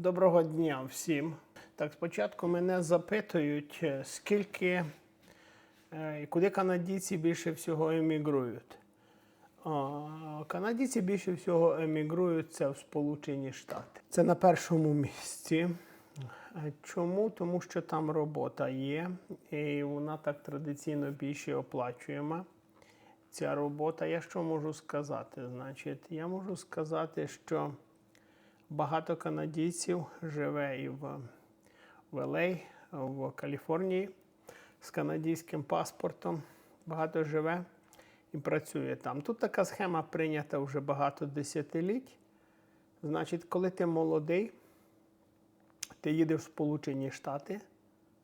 Доброго дня всім. Так, спочатку мене запитують, е, скільки е, і куди канадійці більше всього емігрують. Канадійці більше всього емігрують це в Сполучені Штати. Це на першому місці. Е, Чому? Тому що там робота є, і вона так традиційно більше оплачуєма. Ця робота, я що можу сказати? Значить, я можу сказати, що багато канадійців живе і в, в LA, в Каліфорнії з канадським паспортом. Багато живе і працює там. Тут така схема прийнята вже багато десятиліть. Значить, коли ти молодий, ти їдеш в Сполучені Штати,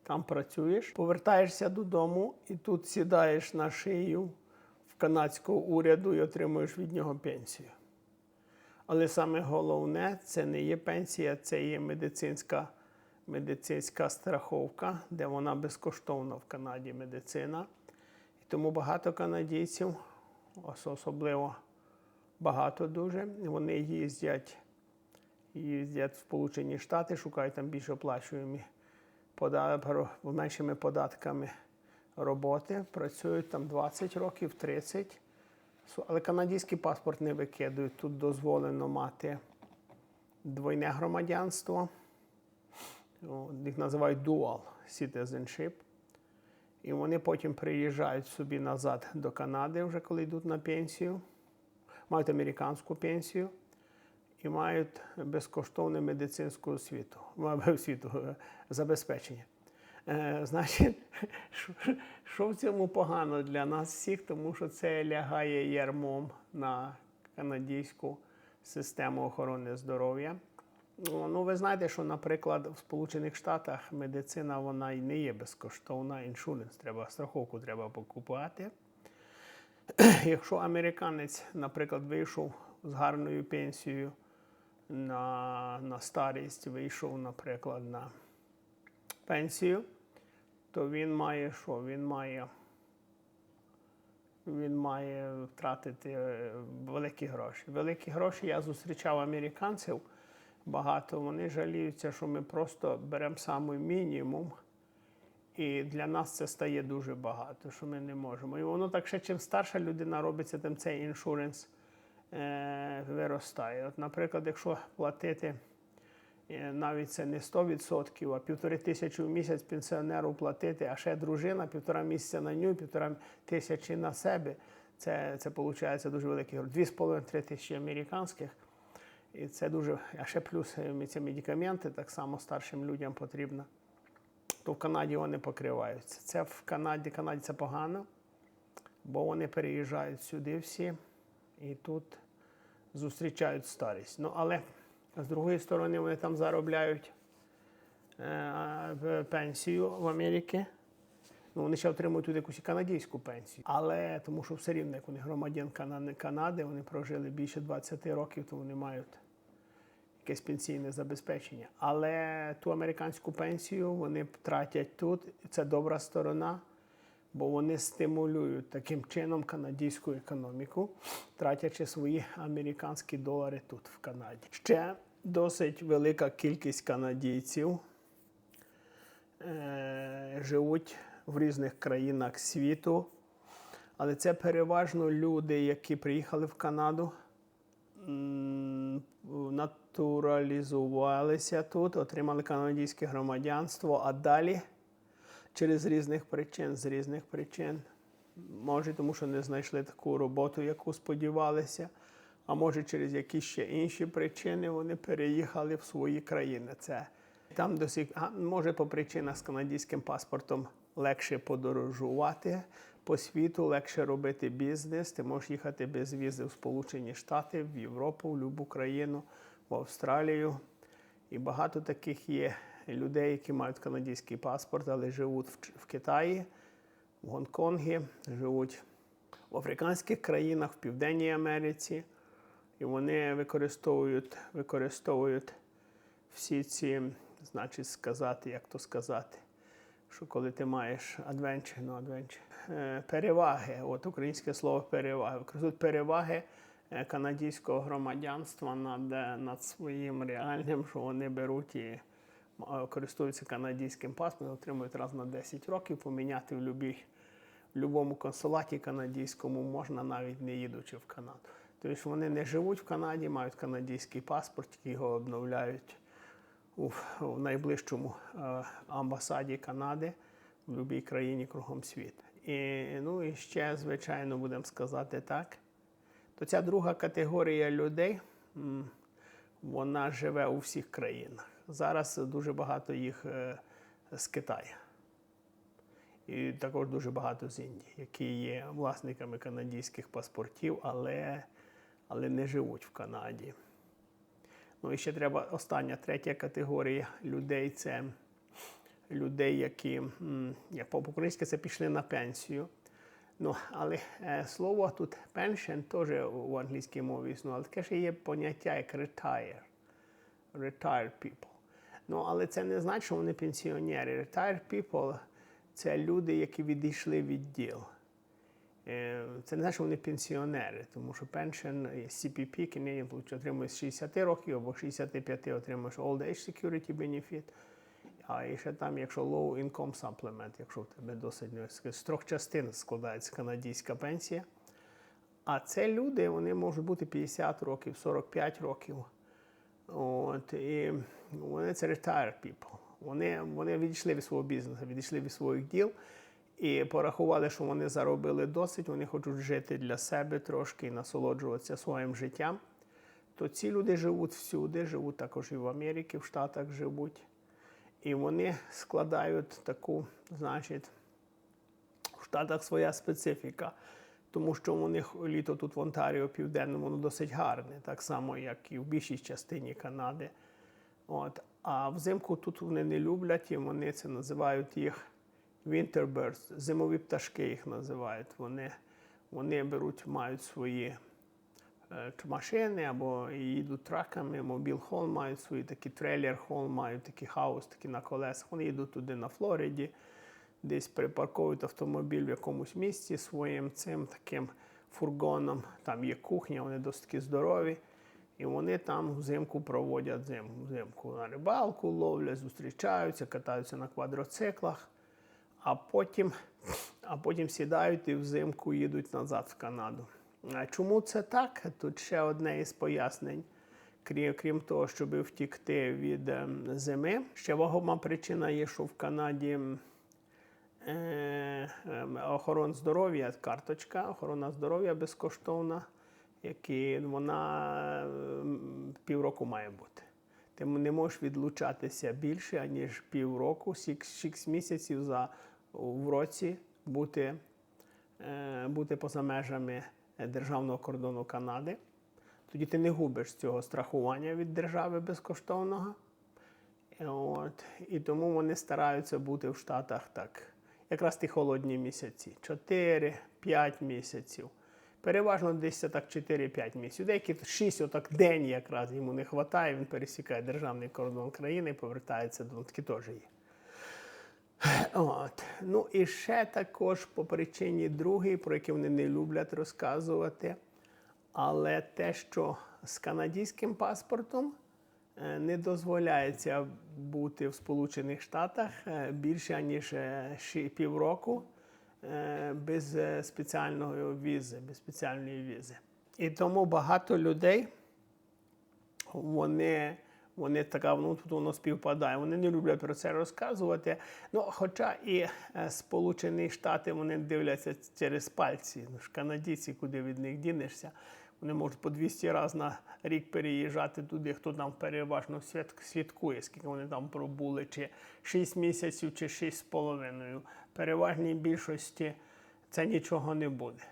там працюєш, повертаєшся додому і тут сідаєш на шию в канадського уряду і отримуєш від нього пенсію. Але саме головне це не є пенсія, це є медицинська, медицинська страховка, де вона безкоштовна в Канаді медицина. І тому багато канадійців, особливо багато дуже, вони їздять, їздять в Сполучені Штати, шукають там більш оплачуємі меншими податками роботи, працюють там 20 років, 30. Але канадський паспорт не викидують. Тут дозволено мати двойне громадянство. Їх називають dual citizenship. І вони потім приїжджають собі назад до Канади, вже коли йдуть на пенсію, мають американську пенсію і мають безкоштовну медицинську освіту, освіту е, забезпечення. Е, значить, що, в цьому погано для нас всіх, тому що це лягає ярмом на канадську систему охорони здоров'я. Ну, ви знаєте, що, наприклад, в Сполучених Штатах медицина вона і не є безкоштовна, іншуренс треба, страховку треба покупати. Якщо американець, наприклад, вийшов з гарною пенсією на, на старість, вийшов, наприклад, на пенсію, то він має що? Він має, він має втратити е, великі гроші. Великі гроші я зустрічав американців багато. Вони жаліються, що ми просто беремо самий мінімум. І для нас це стає дуже багато, що ми не можемо. І воно так ще чим старша людина робиться, тим цей іншуренс е, виростає. От, наприклад, якщо платити навіть це не 100%, а півтори тисячі в місяць пенсіонеру платити, а ще дружина, півтора місяця на ню, півтора тисячі на себе. Це, це виходить дуже великі гроші. Дві з половиною три тисячі американських. І це дуже, а ще плюс е, ці медикаменти так само старшим людям потрібно. То в Канаді вони покриваються. Це в Канаді, Канаді це погано, бо вони переїжджають сюди всі і тут зустрічають старість. Ну, але з другої сторони, вони там заробляють е, пенсію в Америці. Ну, вони ще отримують тут якусь канадську пенсію. Але тому що все рівно, як вони громадян Канади, вони прожили більше 20 років, то вони мають якесь пенсійне забезпечення. Але ту американську пенсію вони тратять тут, це добра сторона, бо вони стимулюють таким чином канадську економіку, тратячи свої американські долари тут, в Канаді. Ще досить велика кількість канадійців е, живуть в різних країнах світу. Але це переважно люди, які приїхали в Канаду, натуралізувалися тут, отримали канадське громадянство, а далі через різних причин, з різних причин, може, тому що не знайшли таку роботу, яку сподівалися, а може через якісь ще інші причини вони переїхали в свої країни. Це там досі, а, може, по причинах з канадським паспортом легше подорожувати по світу, легше робити бізнес. Ти можеш їхати без візи в Сполучені Штати, в Європу, в будь-яку країну, в Австралію. І багато таких є людей, які мають канадський паспорт, але живуть в, Китаї, в Гонконгі, живуть в африканських країнах, в Південній Америці. І вони використовують, використовують всі ці, значить, сказати, як то сказати, що коли ти маєш адвенче, ну адвенче, е, переваги, от українське слово переваги, використовують переваги е, канадського громадянства над, е, над своїм реальним, що вони беруть і користуються канадським паспортом, отримують раз на 10 років, поміняти в любій в будь-якому консулаті канадському можна, навіть не їдучи в Канаду. Тобто вони не живуть в Канаді, мають канадський паспорт, який його обновляють у, у найближчому е, амбасаді Канади в будь-якій країні кругом світу. І, ну, і ще, звичайно, будемо сказати так, то ця друга категорія людей, вона живе у всіх країнах. Зараз дуже багато їх е, з Китаю. І також дуже багато з Індії, які є власниками канадських паспортів, але, але не живуть в Канаді. Ну і ще треба остання третя категорія людей це людей, які як по-українськи це пішли на пенсію. Ну, але е, слово тут pension теж у англійській мові існує, але таке ще є поняття як retire. Retired people. Ну, але це не значить, що вони пенсіонери. Retired people це люди, які відійшли від діл. Е, Це не значить, що вони пенсіонери, тому що пеншен CPP Canadian отримує з 60 років або 65 отримуєш Old Age Security Benefit. А ще там, якщо low income supplement, якщо в тебе досить ну, з трьох частин складається канадська пенсія. А це люди, вони можуть бути 50 років, 45 років. От, і вони це retired people. Вони, вони відійшли від свого бізнесу, відійшли від своїх діл і порахували, що вони заробили досить, вони хочуть жити для себе трошки і насолоджуватися своїм життям. То ці люди живуть всюди, живуть також і в Америці, в Штатах живуть. І вони складають таку, значить, в Штатах своя специфіка, тому що у них літо тут в Онтаріо південному воно досить гарне, так само, як і в більшій частині Канади. От. А взимку тут вони не люблять, і вони це називають їх winter birds, зимові пташки їх називають. Вони, вони беруть, мають свої е, машини або їдуть траками, мобіл хол мають свої такі трейлер хол, мають такий хаус, такі на колесах. Вони їдуть туди на Флориді, десь припарковують автомобіль в якомусь місці своїм цим таким фургоном. Там є кухня, вони досить здорові. І вони там взимку проводять зим, взимку на рибалку, ловлять, зустрічаються, катаються на квадроциклах, а потім, а потім сідають і взимку їдуть назад в Канаду. А чому це так? Тут ще одне із пояснень. Крім, крім того, щоб втікти від ем, зими, ще вагома причина є, що в Канаді е, ем, охорона здоров'я, карточка, охорона здоров'я безкоштовна, які вона ем, півроку має бути. Ти не можеш відлучатися більше, ніж півроку, 6 місяців за, в році бути, е, бути поза межами державного кордону Канади. Тоді ти не губиш цього страхування від держави безкоштовного. От. І тому вони стараються бути в Штатах так, якраз ті холодні місяці. 4-5 місяців. Переважно десь так 4-5 місяців. Деякі 6 отак день якраз йому не вистачає, він пересікає державний кордон країни і повертається до такі теж є. От. Ну і ще також по причині другій, про які вони не люблять розказувати. Але те, що з канадським паспортом не дозволяється бути в Сполучених Штатах е, більше ніж е, півроку е, без е, спеціальної візи, без спеціальної візи. І тому багато людей вони, вони така, ну тут воно співпадає. Вони не люблять про це розказувати. Ну, хоча і е, Сполучені Штати вони дивляться через пальці. Ну ж канадійці, куди від них дінешся. Вони можуть по 200 разів на рік переїжджати туди, хто там переважно святкує, скільки вони там пробули, чи 6 місяців, чи 6 з половиною. Переважній більшості це нічого не буде.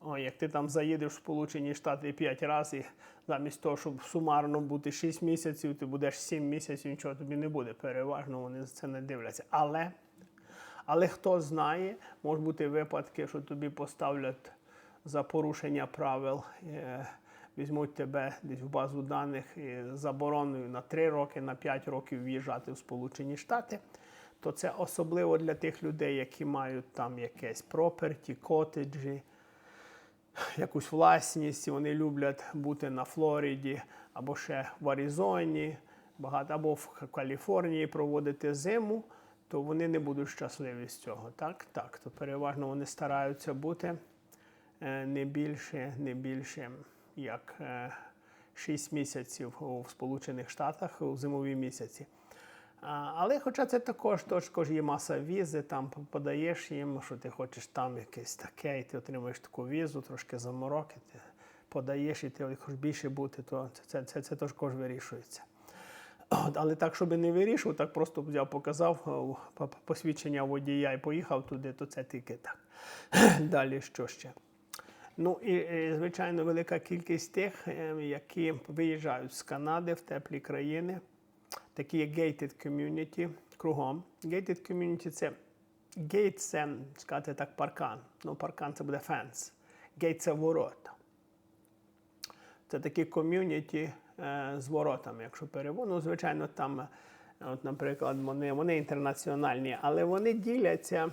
О, як ти там заїдеш в Сполучені Штати 5 разів, замість того, щоб сумарно бути 6 місяців, ти будеш 7 місяців, нічого тобі не буде. Переважно вони за це не дивляться. Але, але хто знає, можуть бути випадки, що тобі поставлять за порушення правил, е, візьмуть тебе десь в базу даних забороною на 3 роки, на 5 років в'їжджати в Сполучені Штати. То це особливо для тих людей, які мають там якесь проперті, котеджі, якусь власність, вони люблять бути на Флориді або ще в Аризоні, багато, або в Каліфорнії проводити зиму, то вони не будуть щасливі з цього. Так, так. То переважно вони стараються бути не більше, не більше як е, 6 місяців у Сполучених Штатах у зимові місяці. Але хоча це також, також є маса візи, там подаєш їм, що ти хочеш там якесь таке, і ти отримуєш таку візу, трошки замороки, ти подаєш, і ти хочеш більше бути, то це, це, це, це також вирішується. От, але так, щоб не вирішував, так просто взяв, показав е, посвідчення водія і поїхав туди, то це тільки так. Далі що ще? Ну і, і, звичайно, велика кількість тих, е, які виїжджають з Канади в теплі країни, такі як gated community кругом. Gated community – це gate – це, сказати так, паркан. Ну, паркан це буде фенс. Gate – це ворота. Це такі ком'юніті е, з воротами, якщо перевод. Ну, звичайно, там, е, от, наприклад, вони, вони інтернаціональні, але вони діляться,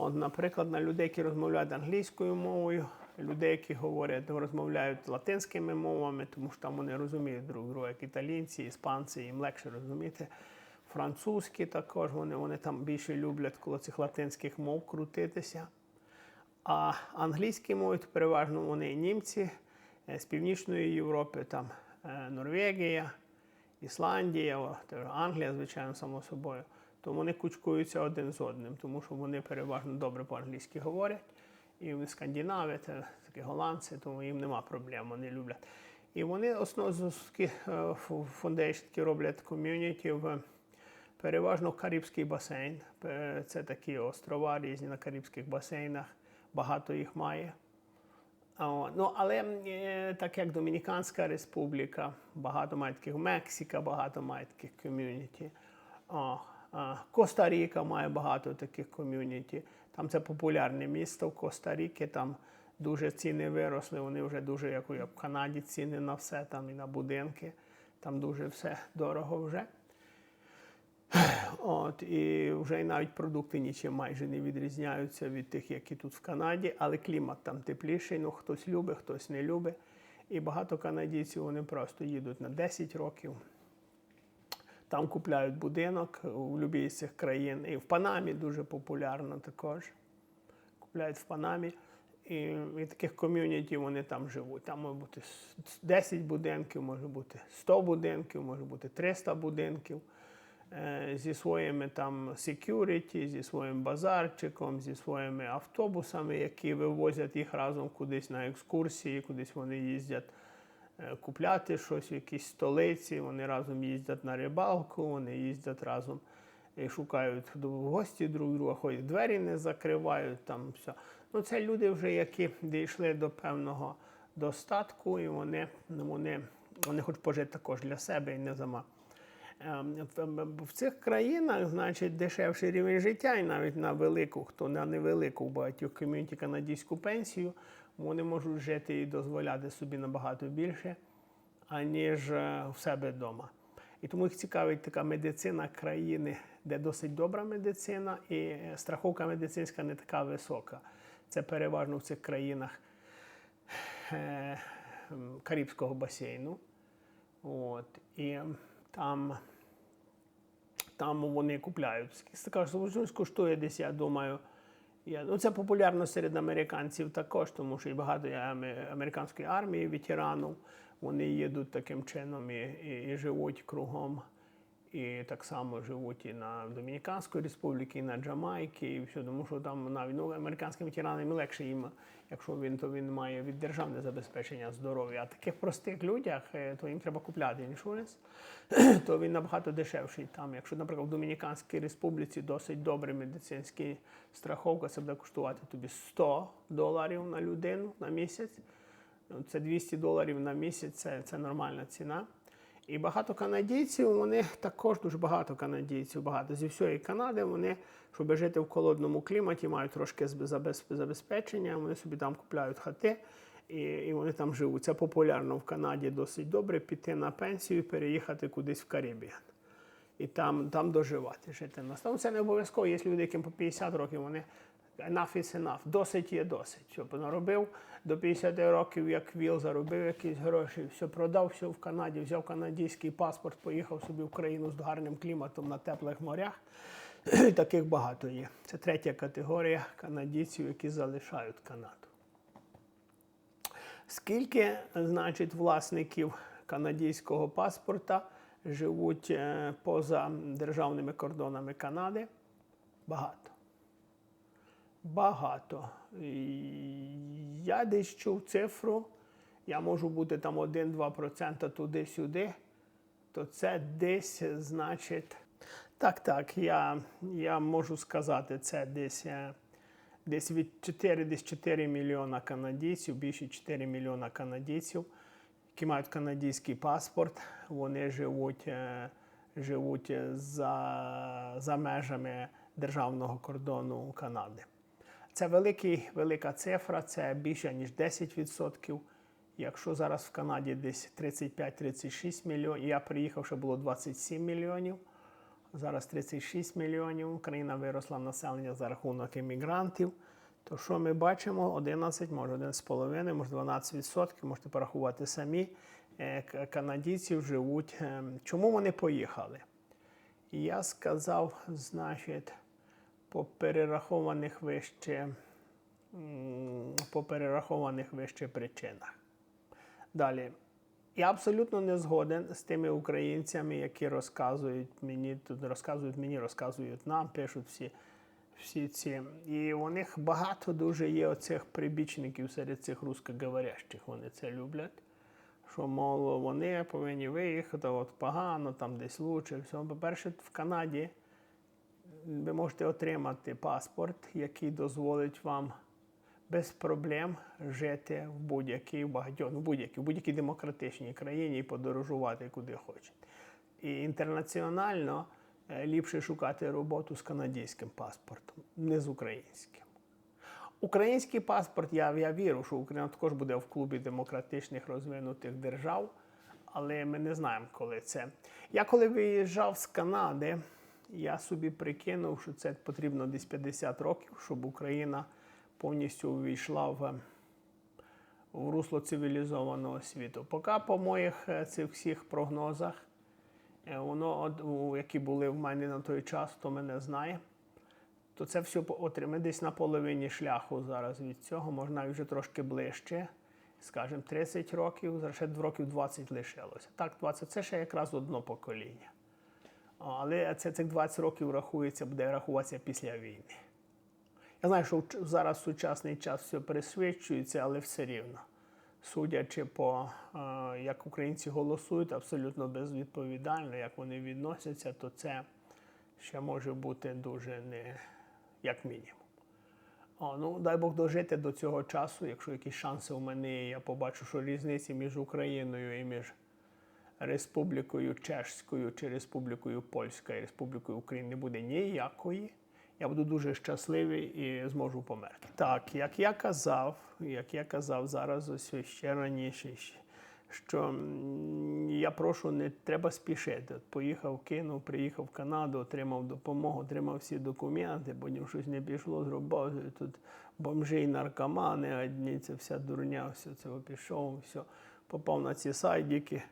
от, наприклад, на людей, які розмовляють англійською мовою, людей, які говорять, розмовляють латинськими мовами, тому що там вони розуміють друг друга, як італійці, іспанці, їм легше розуміти. Французькі також, вони, вони там більше люблять коло цих латинських мов крутитися. А англійські мови переважно вони німці е, з Північної Європи, там е, Норвегія, Ісландія, Англія, звичайно, само собою. То вони кучкуються один з одним, тому що вони переважно добре по-англійськи говорять. І вони скандинави, це такі голландці, тому їм нема проблем, вони люблять. І вони основно фундейшники роблять ком'юніті в переважно Карибський басейн. Е, Це такі острова різні на Карибських басейнах. Багато їх має. Ну, але е, так як Домініканська Республіка, багато має таких Мексика, багато має таких ком'юніті. Коста-Ріка має багато таких ком'юніті. Там це популярне місто в Коста-Ріки, там дуже ціни виросли, вони вже дуже, як в Канаді, ціни на все, там і на будинки. Там дуже все дорого вже. От, і вже навіть продукти нічим майже не відрізняються від тих, які тут в Канаді, але клімат там тепліший, ну хтось любить, хтось не любить. І багато канадійців вони просто їдуть на 10 років. Там купляють будинок у будь-якій з цих країн. І в Панамі дуже популярно також. Купляють в Панамі. І, і таких ком'юніті вони там живуть. Там може бути 10 будинків, може бути 100 будинків, може бути 300 будинків е, зі своїми там security, зі своїм базарчиком, зі своїми автобусами, які вивозять їх разом кудись на екскурсії, кудись вони їздять купляти щось в якійсь столиці. Вони разом їздять на рибалку, вони їздять разом і шукають гості друг друга, ходять, двері не закривають там все. Ну, це люди вже, які дійшли до певного достатку, і вони, вони, вони хочуть пожити також для себе і не зама. Ем, в- В цих країнах, значить, дешевший рівень життя, і навіть на велику, хто на невелику багатьох ком'юніті канадську пенсію, вони можуть жити і дозволяти собі набагато більше, аніж е, в себе вдома. І тому їх цікавить така медицина країни, де досить добра медицина, і е, страховка медицинська не така висока. Це переважно в цих країнах е, Карибського басейну. От, і там, там вони купляють. Така ж коштує десь, я думаю. Я, ну, це популярно серед американців також, тому що і багато американської армії, ветеранів. Вони їдуть таким чином і, і, і живуть кругом. І так само живуть і на Домініканської республіки, і на Джамайці, і все, тому що там навіть ну, американським ветеранам легше їм, якщо він, то він має від державне забезпечення здоров'я. А таких простих людях, е, то їм треба купляти іншуренс, то він набагато дешевший там. Якщо, наприклад, в Домініканській республіці досить добре медицинський страховка, це буде коштувати тобі 100 доларів на людину на місяць. Це 200 доларів на місяць, це, це нормальна ціна. І багато канадійців, вони також дуже багато канадійців, багато зі всієї Канади. Вони, щоб жити в холодному кліматі, мають трошки забезпечення. Вони собі там купляють хати і, і вони там живуть. Це популярно в Канаді досить добре піти на пенсію і переїхати кудись в Карибіан. І там, там доживати, жити на Це не обов'язково. Є люди, яким по 50 років вони enough is enough. Досить є досить. Що наробив до 50 років, як віл, заробив якісь гроші, все продав, все в Канаді, взяв канадський паспорт, поїхав собі в країну з гарним кліматом на теплих морях. Таких багато є. Це третя категорія канадійців, які залишають Канаду. Скільки, значить, власників канадського паспорта живуть е, поза державними кордонами Канади? Багато. Багато. Я десь чув цифру, я можу бути там 1-2% туди-сюди, то це десь, значить. Так, так, я, я можу сказати, це десь, е, десь від 4, десь 4 мільйона канадійців, більше 4 мільйона канадійців, які мають канадський паспорт, вони живуть, е, живуть за, за межами державного кордону Канади. Це великий, велика цифра, це більше ніж 10%. Якщо зараз в Канаді десь 35-36 мільйонів, я приїхав, ще було 27 мільйонів. Зараз 36 мільйонів. Україна виросла населення за рахунок іммігрантів. То що ми бачимо? 11, може 1,5, може 12 відсотків, можете порахувати самі. е, Канадійців живуть. е, Чому вони поїхали? Я сказав, значить, по перерахованих вище, по вище причинах. Далі. Я абсолютно не згоден з тими українцями, які розказують мені, тут розказують мені, розказують нам, пишуть всі, всі ці. І у них багато дуже є оцих прибічників серед цих русскоговорящих. Вони це люблять. Що, мол, вони повинні виїхати, от погано, там десь лучше. Все. По-перше, в Канаді ви можете отримати паспорт, який дозволить вам без проблем жити в будь-якій багатьох, в будь-якій демократичній країні і подорожувати куди хочете. І інтернаціонально е, ліпше шукати роботу з канадським паспортом, не з українським. Український паспорт, я, я вірю, що Україна також буде в клубі демократичних розвинутих держав, але ми не знаємо, коли це. Я коли виїжджав з Канади, я собі прикинув, що це потрібно десь 50 років, щоб Україна повністю увійшла в, в русло цивілізованого світу. Поки по моїх е, цих всіх прогнозах, е, воно, які були в мене на той час, хто мене знає, то це все ми десь на половині шляху зараз від цього, можна вже трошки ближче. Скажімо, 30 років, зараз ще років 20 лишилося. Так, 20 це ще якраз одно покоління. Але це цих 20 років рахується, буде рахуватися після війни. Я знаю, що зараз сучасний час все пересвідчується, але все рівно. Судячи по е, як українці голосують, абсолютно безвідповідально, як вони відносяться, то це ще може бути дуже не як мінімум. О, ну, дай Бог дожити до цього часу, якщо якісь шанси у мене є, я побачу, що різниці між Україною і між Республікою Чешською чи Республікою Польська і Республікою України не буде ніякої. Я буду дуже щасливий і зможу померти. Так, як я казав, як я казав зараз, ось ще раніше, що я прошу, не треба спішити. Поїхав, кинув, приїхав в Канаду, отримав допомогу, отримав всі документи, потім щось не пішло з роботою. Тут бомжі, і наркомани, одні, це вся дурня, все це пішов, все. Попав на ці сайдики,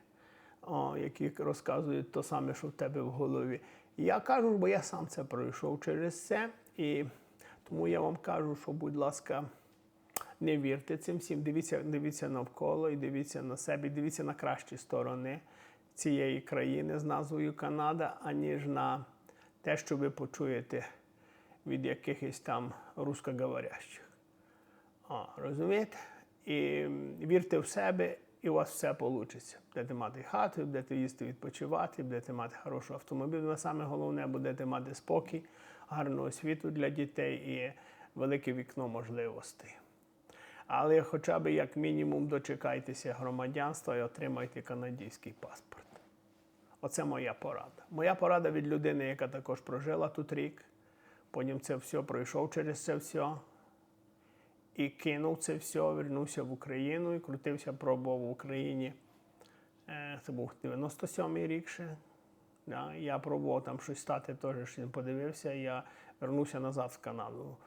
які розказують то саме, що в тебе в голові. Я кажу, бо я сам це пройшов через це. І тому я вам кажу, що, будь ласка, не вірте цим всім, дивіться, дивіться навколо і дивіться на себе, дивіться на кращі сторони цієї країни з назвою Канада, аніж на те, що ви почуєте від якихось там русскоговорящих. А, розумієте? І вірте в себе, і у вас все вийде. Будете мати хату, будете їсти відпочивати, будете мати хороший автомобіль. Але саме головне, будете мати спокій, гарну освіту для дітей і велике вікно можливостей. Але хоча б як мінімум дочекайтеся громадянства і отримайте канадський паспорт. Оце моя порада. Моя порада від людини, яка також прожила тут рік, потім це все пройшов через це все і кинув це все, вернувся в Україну і крутився, пробував в Україні. Е, Це був 97-й рік ще. Да. Я пробував там щось стати, теж подивився. Я вернувся назад в Канаду.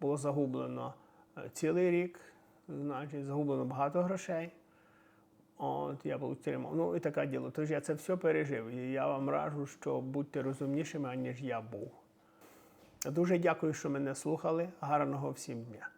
Було загублено е, цілий рік, значить, загублено багато грошей. От я був тюрмав. Ну і таке діло. Тож я це все пережив. І я вам раджу, що будьте розумнішими, аніж я був. Дуже дякую, що мене слухали. Гарного всім дня.